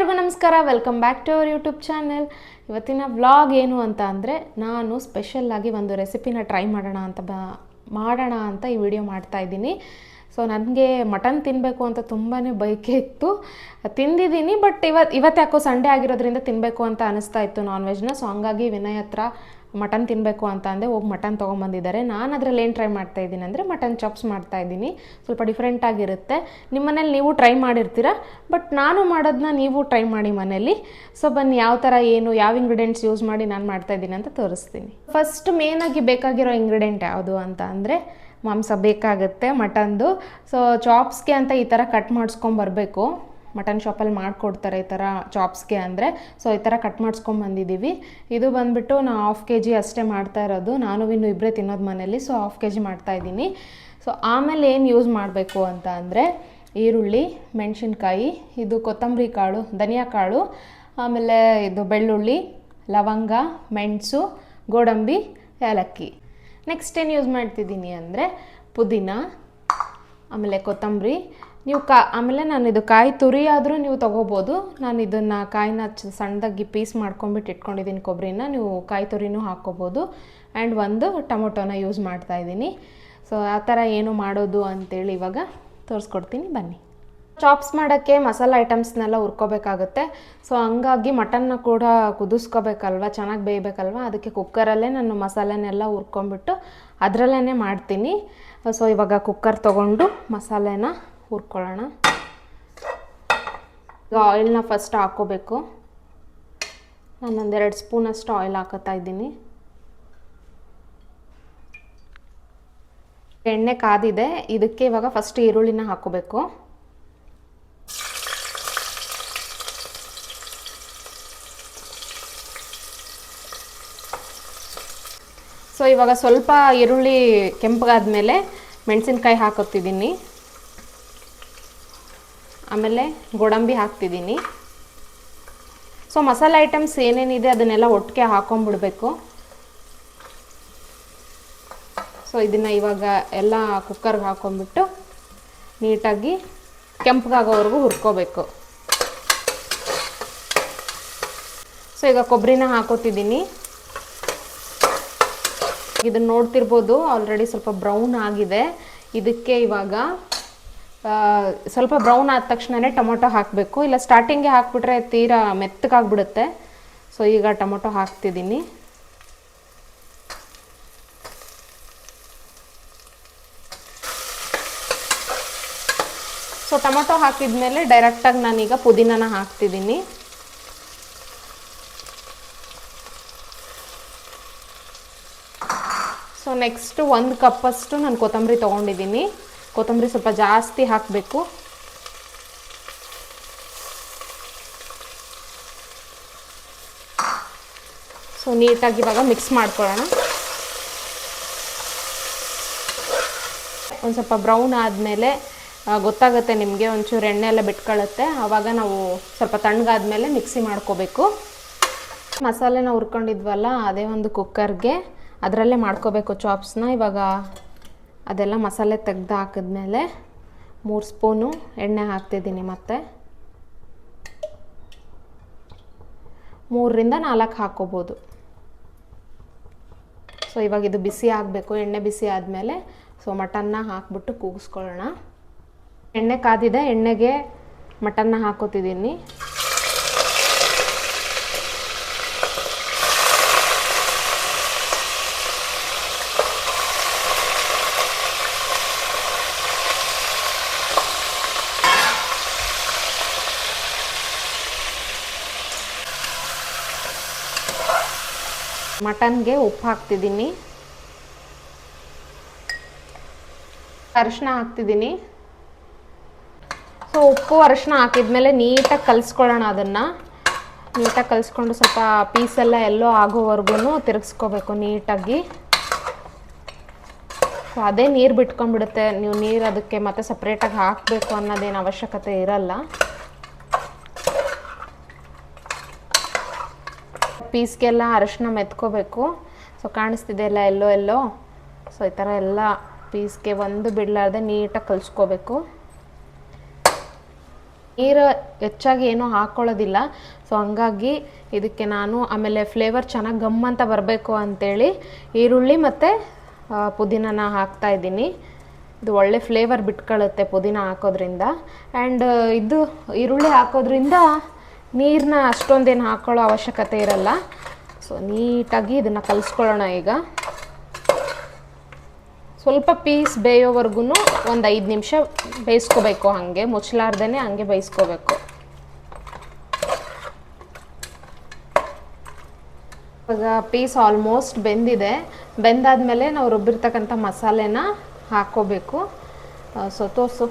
ಎಲ್ರಿಗೂ ನಮಸ್ಕಾರ. Welcome back to our YouTube channel ಇವತ್ತಿನ ವ್ಲಾಗ್ ಏನು ಅಂತ ಅಂದರೆ ನಾನು ಸ್ಪೆಷಲ್ಲಾಗಿ ಒಂದು ರೆಸಿಪಿನ ಟ್ರೈ ಮಾಡೋಣ ಅಂತ ಬ, ಮಾಡೋಣ ಅಂತ ಈ ವಿಡಿಯೋ ಮಾಡ್ತಾ ಇದ್ದೀನಿ. ಸೊ ನನಗೆ ಮಟನ್ ತಿನ್ನಬೇಕು ಅಂತ ತುಂಬಾ ಬಯಕೆ ಇತ್ತು. ತಿಂದಿದ್ದೀನಿ ಬಟ್ ಇವತ್ತು ಇವತ್ತು ಯಾಕೋ ಸಂಡೇ ಆಗಿರೋದ್ರಿಂದ ತಿನ್ನಬೇಕು ಅಂತ ಅನಿಸ್ತಾ ಇತ್ತು ನಾನ್ ವೆಜ್ನ ಸೊ ಹಂಗಾಗಿ ವಿನಯ್ ಹತ್ರ ಮಟನ್ ತಿನ್ನಬೇಕು ಅಂತ ಅಂದೆ, ಹೋಗಿ ಮಟನ್ ತೊಗೊಂಬಂದಿದ್ದಾರೆ. ನಾನು ಅದರಲ್ಲಿ ಏನು ಟ್ರೈ ಮಾಡ್ತಾ ಇದ್ದೀನಿ ಅಂದರೆ ಮಟನ್ ಚಾಪ್ಸ್ ಮಾಡ್ತಾ ಇದ್ದೀನಿ. ಸ್ವಲ್ಪ ಡಿಫ್ರೆಂಟ್ ಆಗಿರುತ್ತೆ. ನಿಮ್ಮ ಮನೇಲಿ ನೀವು ಟ್ರೈ ಮಾಡಿರ್ತೀರ? ಬಟ್ ನಾನು ಮಾಡೋದನ್ನ ನೀವು ಟ್ರೈ ಮಾಡಿ ಮನೇಲಿ. ಸೊ ಬನ್ನಿ, ಯಾವ ಥರ ಏನು, ಯಾವ ಇಂಗ್ರೀಡಿಯೆಂಟ್ಸ್ ಯೂಸ್ ಮಾಡಿ ನಾನು ಮಾಡ್ತಾ ಇದ್ದೀನಿ ಅಂತ ತೋರಿಸ್ತೀನಿ. ಫಸ್ಟ್ ಮೇನಾಗಿ ಬೇಕಾಗಿರೋ ಇಂಗ್ರೀಡಿಯೆಂಟ್ ಯಾವುದು ಅಂತ ಅಂದರೆ ಮಾಂಸ ಬೇಕಾಗುತ್ತೆ ಮಟನ್ದು. ಸೊ ಚಾಪ್ಸ್ಗೆ ಅಂತ ಈ ಥರ ಕಟ್ ಮಾಡಿಸ್ಕೊಂಬರ್ಬೇಕು ಮಟನ್ ಶಾಪಲ್ಲಿ ಮಾಡಿಕೊಡ್ತಾರೆ ಈ ಥರ ಚಾಪ್ಸ್ಗೆ ಅಂದರೆ. ಸೊ, ಈ ಥರ ಕಟ್ ಮಾಡಿಸ್ಕೊಂಬಂದಿದ್ದೀವಿ ಇದು ಬಂದುಬಿಟ್ಟು ನಾ ಹಾಫ್ ಕೆ ಜಿ ಅಷ್ಟೇ ಮಾಡ್ತಾ ಇರೋದು. ನಾನು ಇನ್ನು ಇಬ್ಬರೇ ತಿನ್ನೋದು ಮನೇಲಿ ಸೊ ಹಾಫ್ ಕೆ ಜಿ ಮಾಡ್ತಾಯಿದ್ದೀನಿ ಸೊ ಆಮೇಲೆ ಏನು ಯೂಸ್ ಮಾಡಬೇಕು ಅಂತ ಅಂದರೆ, ಈರುಳ್ಳಿ, ಮೆಣಸಿನ್ಕಾಯಿ, ಇದು ಕೊತ್ತಂಬರಿ ಕಾಳು, ಧನಿಯಾ ಕಾಳು, ಆಮೇಲೆ ಇದು ಬೆಳ್ಳುಳ್ಳಿ, ಲವಂಗ, ಮೆಣಸು, ಗೋಡಂಬಿ, ಏಲಕ್ಕಿ. ನೆಕ್ಸ್ಟ್ ಏನು ಯೂಸ್ ಮಾಡ್ತಿದ್ದೀನಿ ಅಂದರೆ, ಪುದೀನ, ಆಮೇಲೆ ಕೊತ್ತಂಬರಿ ನೀವು ಕಾ, ಆಮೇಲೆ ನಾನು ಇದು ಕಾಯಿ ತುರಿ ಆದರೂ ನೀವು ತೊಗೋಬೋದು. ನಾನು ಇದನ್ನು ಕಾಯಿನ ಸಣ್ಣದಾಗಿ ಪೀಸ್ ಮಾಡ್ಕೊಂಬಿಟ್ಟು ಇಟ್ಕೊಂಡಿದ್ದೀನಿ ಕೊಬ್ಬರಿನ. ನೀವು ಕಾಯಿ ತುರಿನೂ ಹಾಕ್ಕೋಬೋದು. ಆ್ಯಂಡ್ ಒಂದು ಟೊಮೊಟೊನ ಯೂಸ್ ಮಾಡ್ತಾ ಇದ್ದೀನಿ. ಸೊ, ಆ ಥರ ಏನು ಮಾಡೋದು ಅಂತೇಳಿ ಇವಾಗ ತೋರಿಸ್ಕೊಡ್ತೀನಿ. ಬನ್ನಿ. ಚಾಪ್ಸ್ ಮಾಡೋಕ್ಕೆ ಮಸಾಲೆ ಐಟಮ್ಸ್ನೆಲ್ಲ ಹುರ್ಕೋಬೇಕಾಗುತ್ತೆ. ಸೊ, ಹಂಗಾಗಿ ಮಟನ್ನ ಕೂಡ ಕುದಿಸ್ಕೋಬೇಕಲ್ವ? ಚೆನ್ನಾಗಿ ಬೇಯಬೇಕಲ್ವ? ಅದಕ್ಕೆ ಕುಕ್ಕರಲ್ಲೇ ನಾನು ಮಸಾಲೆನೆಲ್ಲ ಹುರ್ಕೊಂಬಿಟ್ಟು ಅದರಲ್ಲೇ ಮಾಡ್ತೀನಿ. ಸೊ, ಇವಾಗ ಕುಕ್ಕರ್ ತೊಗೊಂಡು ಮಸಾಲೆನ ಹುರ್ಕೊಳ್ಳೋಣ. ಈಗ ಆಯಿಲ್ನ ಫಸ್ಟ್ ಹಾಕ್ಕೋಬೇಕು ನಾನು ಒಂದೆರಡು ಸ್ಪೂನಷ್ಟು ಆಯಿಲ್ ಹಾಕೋತಾ ಇದ್ದೀನಿ. ಎಣ್ಣೆ ಕಾದಿದೆ, ಇದಕ್ಕೆ ಇವಾಗ ಫಸ್ಟ್ ಈರುಳ್ಳಿನ ಹಾಕೋಬೇಕು. ಸೊ ಇವಾಗ ಸ್ವಲ್ಪ ಈರುಳ್ಳಿ ಕೆಂಪಗಾದ್ಮೇಲೆ ಮೆಣಸಿನ್ಕಾಯಿ ಹಾಕೋತಿದ್ದೀನಿ ಆಮೇಲೆ ಗೋಡಂಬಿ ಹಾಕ್ತಿದ್ದೀನಿ. ಸೊ ಮಸಾಲೆ ಐಟಮ್ಸ್ ಏನೇನಿದೆ ಅದನ್ನೆಲ್ಲ ಒಟ್ಟಿಗೆ ಹಾಕೊಂಡ್ಬಿಡ್ಬೇಕು ಸೊ ಇದನ್ನು ಇವಾಗ ಎಲ್ಲ ಕುಕ್ಕರ್ಗೆ ಹಾಕೊಂಡ್ಬಿಟ್ಟು ನೀಟಾಗಿ ಕೆಂಪಗಾಗೋವರೆಗೂ ಹುರ್ಕೋಬೇಕು. ಸೊ ಈಗ ಕೊಬ್ಬರಿನ ಹಾಕೋತಿದ್ದೀನಿ. ಇದನ್ನು ನೋಡ್ತಿರ್ಬೋದು ಆಲ್ರೆಡಿ ಸ್ವಲ್ಪ ಬ್ರೌನ್ ಆಗಿದೆ. ಇದಕ್ಕೆ ಇವಾಗ ಸ್ವಲ್ಪ ಬ್ರೌನ್ ಆದ ತಕ್ಷಣನೇ ಟೊಮೊಟೊ ಹಾಕಬೇಕು. ಇಲ್ಲ ಸ್ಟಾರ್ಟಿಂಗ್ಗೆ ಹಾಕಿಬಿಟ್ರೆ ತೀರಾ ಮೆತ್ತಗಾಗ್ಬಿಡುತ್ತೆ. ಸೊ ಈಗ ಟೊಮೊಟೊ ಹಾಕ್ತಿದ್ದೀನಿ. ಸೊ ಟೊಮೊಟೊ ಹಾಕಿದ್ಮೇಲೆ ಡೈರೆಕ್ಟಾಗಿ ನಾನೀಗ ಪುದೀನನ ಹಾಕ್ತಿದ್ದೀನಿ. ಸೊ ನೆಕ್ಸ್ಟು ಒಂದು ಕಪ್ಪಷ್ಟು ನಾನು ಕೊತ್ತಂಬರಿ ತೊಗೊಂಡಿದ್ದೀನಿ. ಕೊತ್ತಂಬರಿ ಸ್ವಲ್ಪ ಜಾಸ್ತಿ ಹಾಕಬೇಕು. ಸೊ ನೀಟಾಗಿ ಇವಾಗ ಮಿಕ್ಸ್ ಮಾಡ್ಕೊಳ್ಳೋಣ. ಒಂದು ಸ್ವಲ್ಪ ಬ್ರೌನ್ ಆದಮೇಲೆ ಗೊತ್ತಾಗುತ್ತೆ ನಿಮಗೆ ಒಂಚೂರು ಎಣ್ಣೆ ಎಲ್ಲ ಬಿಟ್ಕೊಳ್ಳುತ್ತೆ ಆವಾಗ ನಾವು ಸ್ವಲ್ಪ ತಣ್ಣಗಾದ್ಮೇಲೆ ಮಿಕ್ಸಿ ಮಾಡ್ಕೋಬೇಕು. ಮಸಾಲೆನ ಹುರ್ಕೊಂಡಿದ್ವಲ್ಲ, ಅದೇ ಒಂದು ಕುಕ್ಕರ್ಗೆ ಅದರಲ್ಲೇ ಮಾಡ್ಕೋಬೇಕು ಚಾಪ್ಸ್ನ ಇವಾಗ ಅದೆಲ್ಲ ಮಸಾಲೆ ತೆಗೆದು ಹಾಕಿದ್ಮೇಲೆ ಮೂರು ಸ್ಪೂನು ಎಣ್ಣೆ ಹಾಕ್ತಿದ್ದೀನಿ ಮತ್ತೆ. ಮೂರರಿಂದ ನಾಲ್ಕು ಹಾಕ್ಕೋಬೋದು ಸೊ ಇವಾಗ ಇದು ಬಿಸಿ ಆಗಬೇಕು. ಎಣ್ಣೆ ಬಿಸಿ ಆದಮೇಲೆ ಸೊ ಮಟನ್ನ ಹಾಕ್ಬಿಟ್ಟು ಕೂಗಿಸ್ಕೊಳ್ಳೋಣ. ಎಣ್ಣೆ ಕಾದಿದೆ, ಎಣ್ಣೆಗೆ ಮಟನ್ನ ಹಾಕೋತಿದ್ದೀನಿ. ಮಟನ್ಗೆ ಉಪ್ಪು ಹಾಕ್ತಿದ್ದೀನಿ. ಅರಿಶಿನ ಹಾಕ್ತಿದ್ದೀನಿ. ಸೊ ಉಪ್ಪು ಅರಿಶಿನ ಹಾಕಿದ್ಮೇಲೆ ನೀಟಾಗಿ ಕಲಿಸ್ಕೊಳ್ಳೋಣ ಅದನ್ನು. ನೀಟಾಗಿ ಕಲಿಸ್ಕೊಂಡು ಸ್ವಲ್ಪ ಪೀಸೆಲ್ಲ ಎಲ್ಲೋ ಆಗೋವರೆಗೂ ತಿರುಗಿಸ್ಕೋಬೇಕು ನೀಟಾಗಿ. ಸೊ ಅದೇ ನೀರು ಬಿಟ್ಕೊಂಡ್ಬಿಡುತ್ತೆ. ನೀವು ನೀರು ಅದಕ್ಕೆ ಮತ್ತೆ ಸಪ್ರೇಟಾಗಿ ಹಾಕಬೇಕು ಅನ್ನೋದೇನು ಅವಶ್ಯಕತೆ ಇರಲ್ಲ. ಪೀಸ್ಗೆಲ್ಲ ಅರಶಿನ ಮೆತ್ಕೋಬೇಕು. ಸೊ ಕಾಣಿಸ್ತಿದೆ ಎಲ್ಲ, ಎಲ್ಲೋ ಎಲ್ಲೋ. ಸೊ ಈ ಥರ ಎಲ್ಲ ಪೀಸ್ಗೆ ಒಂದು ಬಿಡಲಾರ್ದೆ ನೀಟಾಗಿ ಕಲಿಸ್ಕೋಬೇಕು. ನೀರು ಹೆಚ್ಚಾಗಿ ಏನೂ ಹಾಕ್ಕೊಳ್ಳೋದಿಲ್ಲ ಸೊ ಹಂಗಾಗಿ ಇದಕ್ಕೆ ನಾನು ಆಮೇಲೆ ಫ್ಲೇವರ್ ಚೆನ್ನಾಗಿ ಗಮ್ ಅಂತ ಬರಬೇಕು ಅಂತೇಳಿ ಈರುಳ್ಳಿ ಮತ್ತು ಪುದೀನನ ಹಾಕ್ತಾ ಇದ್ದೀನಿ. ಇದು ಒಳ್ಳೆ ಫ್ಲೇವರ್ ಬಿಟ್ಕೊಳ್ಳುತ್ತೆ ಪುದೀನ ಹಾಕೋದ್ರಿಂದ. ಆ್ಯಂಡ್ ಇದು ಈರುಳ್ಳಿ ಹಾಕೋದ್ರಿಂದ ನೀರನ್ನ ಅಷ್ಟೊಂದೇನು ಹಾಕೊಳ್ಳೋ ಅವಶ್ಯಕತೆ ಇರಲ್ಲ. ಸೊ ನೀಟಾಗಿ ಇದನ್ನು ಕಲಿಸ್ಕೊಳ್ಳೋಣ ಈಗ. ಸ್ವಲ್ಪ ಪೀಸ್ ಬೇಯೋವರೆಗೂ ಒಂದು ಐದು ನಿಮಿಷ ಬೇಯಿಸ್ಕೋಬೇಕು ಹಾಗೆ. ಮುಚ್ಚಲಾರ್ದೇ ಹಂಗೆ ಬೇಯಿಸ್ಕೋಬೇಕು. ಇವಾಗ ಪೀಸ್ ಆಲ್ಮೋಸ್ಟ್ ಬೆಂದಿದೆ. ಬೆಂದಾದ್ಮೇಲೆ ನಾವು ರುಬ್ಬಿರ್ತಕ್ಕಂಥ ಮಸಾಲೆನ ಹಾಕೋಬೇಕು. ಸೊ ತೋರ್ಸು.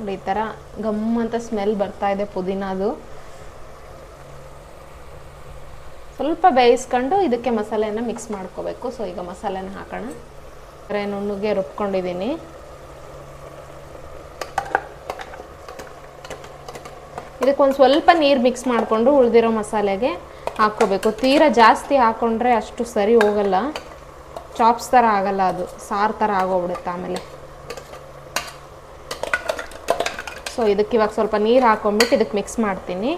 ನೋಡಿ ಈ ಥರ ಗಮ್ ಅಂತ ಸ್ಮೆಲ್ ಬರ್ತಾ ಇದೆ ಪುದೀನದು. ಸ್ವಲ್ಪ ಬೇಯಿಸ್ಕೊಂಡು ಇದಕ್ಕೆ ಮಸಾಲೆಯನ್ನು ಮಿಕ್ಸ್ ಮಾಡ್ಕೋಬೇಕು. ಸೊ ಈಗ ಮಸಾಲೆನ ಹಾಕೋಣ. ಬರೇ ನುಣ್ಣಗೆ ರುಬ್ಕೊಂಡಿದ್ದೀನಿ. ಇದಕ್ಕೆ ಒಂದು ಸ್ವಲ್ಪ ನೀರು ಮಿಕ್ಸ್ ಮಾಡಿಕೊಂಡು ಉಳಿದಿರೋ ಮಸಾಲೆಗೆ ಹಾಕ್ಕೋಬೇಕು. ತೀರಾ ಜಾಸ್ತಿ ಹಾಕ್ಕೊಂಡ್ರೆ ಅಷ್ಟು ಸರಿ ಹೋಗಲ್ಲ. ಚಾಪ್ಸ್ ಥರ ಆಗಲ್ಲ ಅದು. ಸಾರು ಥರ ಆಗೋಗ್ಬಿಡುತ್ತೆ ಆಮೇಲೆ. ಸೊ ಇದಕ್ಕೆ ಇವಾಗ ಸ್ವಲ್ಪ ನೀರು ಹಾಕೊಂಡ್ಬಿಟ್ಟು ಇದಕ್ಕೆ ಮಿಕ್ಸ್ ಮಾಡ್ತೀನಿ.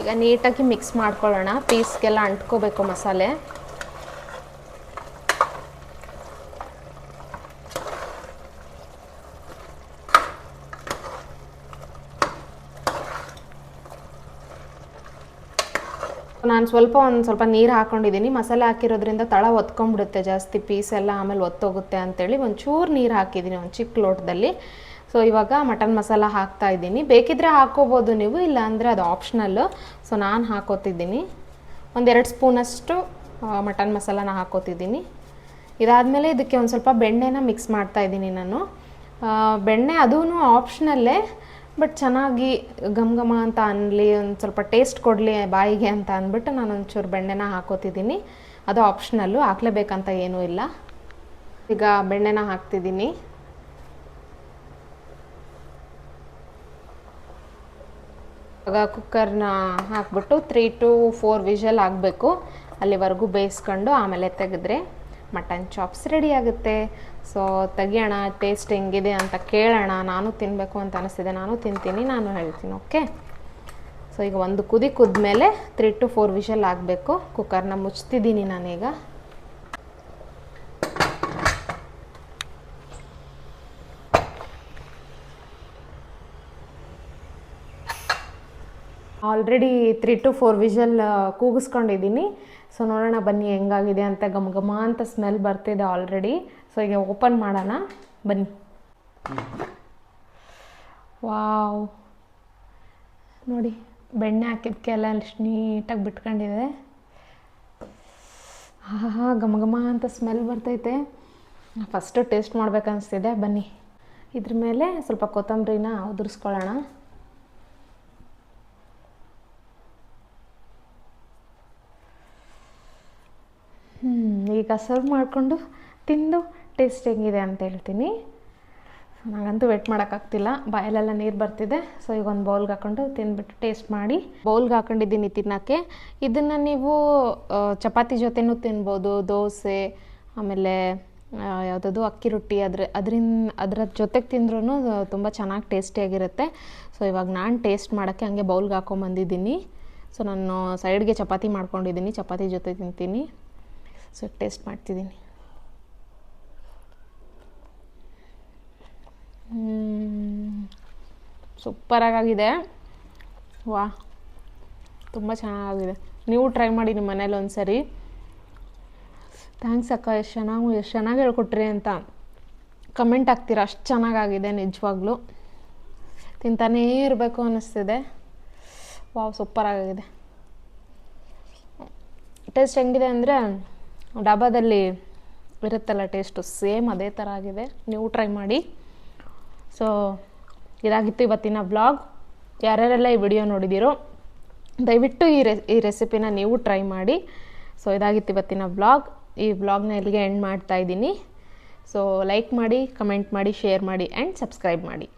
ಈಗ ನೀಟಾಗಿ ಮಿಕ್ಸ್ ಮಾಡ್ಕೊಳ್ಳೋಣ. ಪೀಸ್ಗೆಲ್ಲ ಅಂಟ್ಕೋಬೇಕು ಮಸಾಲೆ. ನಾನು ಸ್ವಲ್ಪ ಒಂದು ಸ್ವಲ್ಪ ನೀರು ಹಾಕೊಂಡಿದ್ದೀನಿ. ಮಸಾಲೆ ಹಾಕಿರೋದ್ರಿಂದ ತಳ ಒತ್ಕೊಂಡ್ಬಿಡುತ್ತೆ ಜಾಸ್ತಿ. ಪೀಸ್ ಎಲ್ಲ ಆಮೇಲೆ ಒತ್ತೋಗುತ್ತೆ ಅಂತೇಳಿ ಒಂಚೂರು ನೀರು ಹಾಕಿದ್ದೀನಿ ಒಂದು ಚಿಕ್ಕ ಲೋಟದಲ್ಲಿ. ಸೊ ಇವಾಗ ಮಟನ್ ಮಸಾಲ ಹಾಕ್ತಾ ಇದ್ದೀನಿ. ಬೇಕಿದ್ರೆ ಹಾಕ್ಕೋಬೋದು ನೀವು ಇಲ್ಲ ಅಂದರೆ ಅದು ಆಪ್ಷನಲ್ಲು ಸೊ ನಾನು ಹಾಕೋತಿದ್ದೀನಿ. ಒಂದೆರಡು ಸ್ಪೂನಷ್ಟು ಮಟನ್ ಮಸಾಲಾನ ಹಾಕೋತಿದ್ದೀನಿ. ಇದಾದಮೇಲೆ ಇದಕ್ಕೆ ಒಂದು ಸ್ವಲ್ಪ ಬೆಣ್ಣೆನ ಮಿಕ್ಸ್ ಮಾಡ್ತಾ ಇದ್ದೀನಿ ನಾನು. ಬೆಣ್ಣೆ ಅದೂ ಆಪ್ಷನಲ್ಲೇ ಬಟ್ ಚೆನ್ನಾಗಿ ಘಮ್ ಘಮ ಅಂತ ಅನ್ನಲಿ ಒಂದು ಸ್ವಲ್ಪ ಟೇಸ್ಟ್ ಕೊಡಲಿ ಬಾಯಿಗೆ ಅಂತ ಅಂದ್ಬಿಟ್ಟು ನಾನು ಒಂಚೂರು ಬೆಣ್ಣೆನ ಹಾಕೋತಿದ್ದೀನಿ. ಅದು ಆಪ್ಷನಲ್ಲು ಹಾಕ್ಲೇಬೇಕಂತ ಏನೂ ಇಲ್ಲ. ಈಗ ಬೆಣ್ಣೆನ ಹಾಕ್ತಿದ್ದೀನಿ. ಇವಾಗ ಕುಕ್ಕರ್ನ ಹಾಕ್ಬಿಟ್ಟು ತ್ರೀ ಟು ಫೋರ್ ವಿಷಲ್ ಆಗಬೇಕು. ಅಲ್ಲಿವರೆಗೂ ಬೇಯಿಸ್ಕೊಂಡು ಆಮೇಲೆ ತೆಗೆದ್ರೆ ಮಟನ್ ಚಾಪ್ಸ್ ರೆಡಿ ಆಗುತ್ತೆ. ಸೊ ತೆಗಿಯೋಣ ಟೇಸ್ಟ್ ಹೆಂಗಿದೆ ಅಂತ ಕೇಳೋಣ. ನಾನು ತಿನ್ನಬೇಕು ಅಂತ ಅನಿಸ್ತಿದೆ. ನಾನು ತಿಂತೀನಿ, ನಾನು ಹೇಳ್ತೀನಿ ಓಕೆ ಸೊ ಈಗ ಒಂದು ಕುದಿ ಕುದ್ಮೇಲೆ ತ್ರೀ ಟು ಫೋರ್ ವಿಷಲ್ ಆಗಬೇಕು. ಕುಕ್ಕರ್ನ ಮುಚ್ತಿದ್ದೀನಿ ನಾನೀಗ. Already three to four whistle ಕೂಗಿಸ್ಕೊಂಡಿದ್ದೀನಿ. So ನೋಡೋಣ ಬನ್ನಿ ಹೆಂಗಾಗಿದೆ ಅಂತ ಘಮ ಘಮ ಅಂತ ಸ್ಮೆಲ್ ಬರ್ತಿದೆ ಆಲ್ರೆಡಿ ಸೊ ಈಗ ಓಪನ್ ಮಾಡೋಣ. ಬನ್ನಿ. ವಾವ್ ನೋಡಿ, ಬೆಣ್ಣೆ ಹಾಕಿದ್ಕೆಲ್ಲ ಅಷ್ಟು ನೀಟಾಗಿ ಬಿಟ್ಕೊಂಡಿದೆ. ಹಾ ಘಮ ಘಮ ಅಂತ ಸ್ಮೆಲ್ ಬರ್ತೈತೆ. ಫಸ್ಟು ಟೇಸ್ಟ್ ಮಾಡ್ಬೇಕನ್ನಿಸ್ತಿದೆ ಬನ್ನಿ. ಇದ್ರ ಮೇಲೆ ಸ್ವಲ್ಪ ಕೊತ್ತಂಬರಿನ ಉದುರಿಸ್ಕೊಳ್ಳೋಣ. ಈಗ ಸರ್ವ್ ಮಾಡಿಕೊಂಡು ತಿಂದು ಟೇಸ್ಟ್ ಹೆಂಗಿದೆ ಅಂತ ಹೇಳ್ತೀನಿ. ನನಗಂತೂ ವೆಯ್ಟ್ ಮಾಡೋಕ್ಕಾಗ್ತಿಲ್ಲ. ಬಾಯಲೆಲ್ಲ ನೀರು ಬರ್ತಿದೆ. ಸೊ ಈಗ ಒಂದು ಬೌಲ್ಗೆ ಹಾಕೊಂಡು ತಿಂದ್ಬಿಟ್ಟು ಟೇಸ್ಟ್ ಮಾಡಿ. ಬೌಲ್ಗೆ ಹಾಕೊಂಡಿದ್ದೀನಿ ತಿನ್ನೋಕ್ಕೆ. ಇದನ್ನು ನೀವು ಚಪಾತಿ ಜೊತೆನೂ ತಿನ್ಬೋದು. ದೋಸೆ, ಆಮೇಲೆ ಯಾವುದದು ಅಕ್ಕಿ ರೊಟ್ಟಿ ಅದ್ರ ಅದರಿಂದ ಅದರ ಜೊತೆಗೆ ತಿಂದ್ರೂ ತುಂಬ ಚೆನ್ನಾಗಿ ಟೇಸ್ಟಿಯಾಗಿರುತ್ತೆ ಸೊ ಇವಾಗ ನಾನು ಟೇಸ್ಟ್ ಮಾಡೋಕ್ಕೆ ಹಂಗೆ ಬೌಲ್ಗೆ ಹಾಕೊಂಬಂದಿದ್ದೀನಿ ಸೊ ನಾನು ಸೈಡ್ಗೆ ಚಪಾತಿ ಮಾಡ್ಕೊಂಡಿದ್ದೀನಿ. ಚಪಾತಿ ಜೊತೆ ತಿಂತೀನಿ. ಸೊ ಟೇಸ್ಟ್ ಮಾಡ್ತಿದ್ದೀನಿ. ಸೂಪರಾಗಿದೆ ವಾ, ತುಂಬ ಚೆನ್ನಾಗಿದೆ ನೀವು ಟ್ರೈ ಮಾಡಿ ನಿಮ್ಮ ಮನೇಲಿ ಒಂದು ಸರಿ ಥ್ಯಾಂಕ್ಸ್ ಅಕ್ಕ, ಎಷ್ಟು ಚೆನ್ನಾಗಿ ಎಷ್ಟು ಚೆನ್ನಾಗಿ ಹೇಳ್ಕೊಟ್ರಿ ಅಂತ. ಕಮೆಂಟ್ ಹಾಕ್ತೀರಾ, ಅಷ್ಟು ಚೆನ್ನಾಗಾಗಿದೆ ನಿಜವಾಗ್ಲೂ. ತಿಂತಾನೇ ಇರಬೇಕು ಅನ್ನಿಸ್ತಿದೆ ವಾವ್ ಸೂಪರಾಗಿದೆ ಟೇಸ್ಟ್ ಹೆಂಗಿದೆ ಅಂದರೆ ಡಾಬಾದಲ್ಲಿ ಇರುತ್ತಲ್ಲ ಟೇಸ್ಟು ಸೇಮ್ ಅದೇ ಥರ ಆಗಿದೆ. ನೀವು ಟ್ರೈ ಮಾಡಿ. ಸೊ ಇದಾಗಿತ್ತು ಇವತ್ತಿನ ವ್ಲಾಗ್ ಯಾರ್ಯಾರೆಲ್ಲ ಈ ವಿಡಿಯೋ ನೋಡಿದ್ದೀರೋ ದಯವಿಟ್ಟು ಈ ರೆ ಈ ರೆಸಿಪಿನ ನೀವು ಟ್ರೈ ಮಾಡಿ. ಸೊ ಇದಾಗಿತ್ತು ಇವತ್ತಿನ ವ್ಲಾಗ್ ಈ ವ್ಲಾಗ್ನ ಇಲ್ಲಿಗೆ ಎಂಡ್ ಮಾಡ್ತಾ ಇದ್ದೀನಿ. ಸೊ ಲೈಕ್ ಮಾಡಿ ಕಮೆಂಟ್ ಮಾಡಿ ಶೇರ್ ಮಾಡಿ ಆ್ಯಂಡ್ ಸಬ್ಸ್ಕ್ರೈಬ್ ಮಾಡಿ.